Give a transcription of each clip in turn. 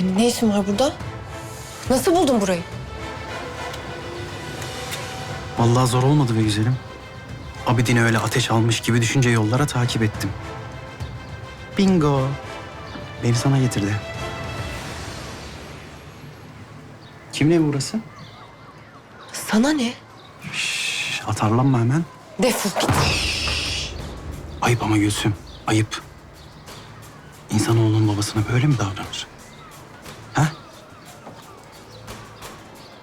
Ne işin var burada? Nasıl buldun burayı? Vallahi zor olmadı be güzelim. Abidin'i öyle ateş almış gibi düşünce yollara takip ettim. Bingo. Beni sana getirdi. Kimin evi burası? Sana ne? Şş, atarlanma hemen. Defol git. Ayıp ama Gülsüm. Ayıp. İnsanoğlunun babasına böyle mi davranır?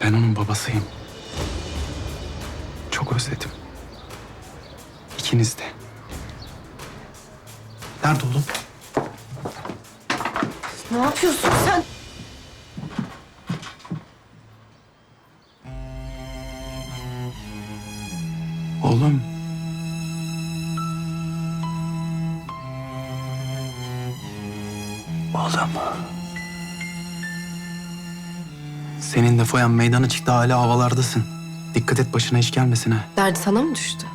Ben onun babasıyım. Çok özledim. İkiniz de. Nerede oğlum? Ne yapıyorsun sen? Oğlum. Oğlum. Senin de foyan meydana çıktı hala havalardasın. Dikkat et başına iş gelmesin ha. Derdi sana mı düştü?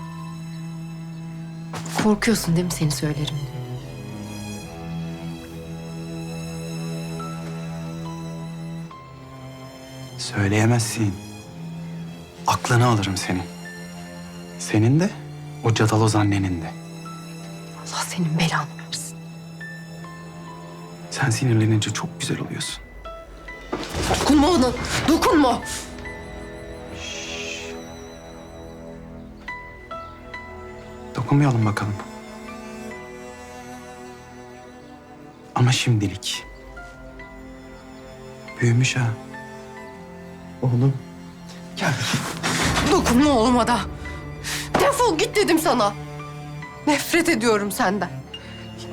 Korkuyorsun değil mi seni söylerim diye? Söyleyemezsin. Aklını alırım senin. Senin de, o cadaloz annenin de. Allah senin belanı versin. Sen sinirlenince çok güzel oluyorsun. Dokunma ona. Dokunma. Dokunmayalım bakalım. Ama şimdilik. Büyümüş ha. Oğlum. Gel. Dokunma oğluma da. Defol git dedim sana. Nefret ediyorum senden.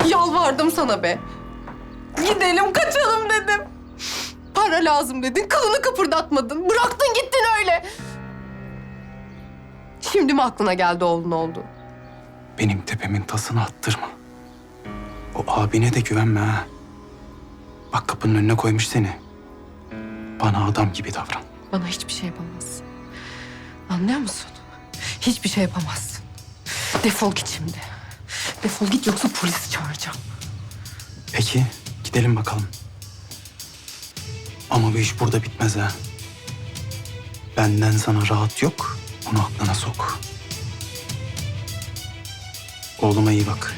Yalvardım sana be. Gidelim kaçalım dedim. Para lazım dedin, kılını kıpırdatmadın. Bıraktın gittin öyle. Şimdi mi aklına geldi oğlun oldu? Benim tepemin tasını attırma. O abine de güvenme ha. Bak kapının önüne koymuş seni. Bana adam gibi davran. Bana hiçbir şey yapamazsın. Anlıyor musun? Hiçbir şey yapamazsın. Defol git şimdi. Defol git yoksa polisi çağıracağım. Peki gidelim bakalım. Ama bu iş burada bitmez ha. Benden sana rahat yok. Bunu aklına sok. Oğluma iyi bak.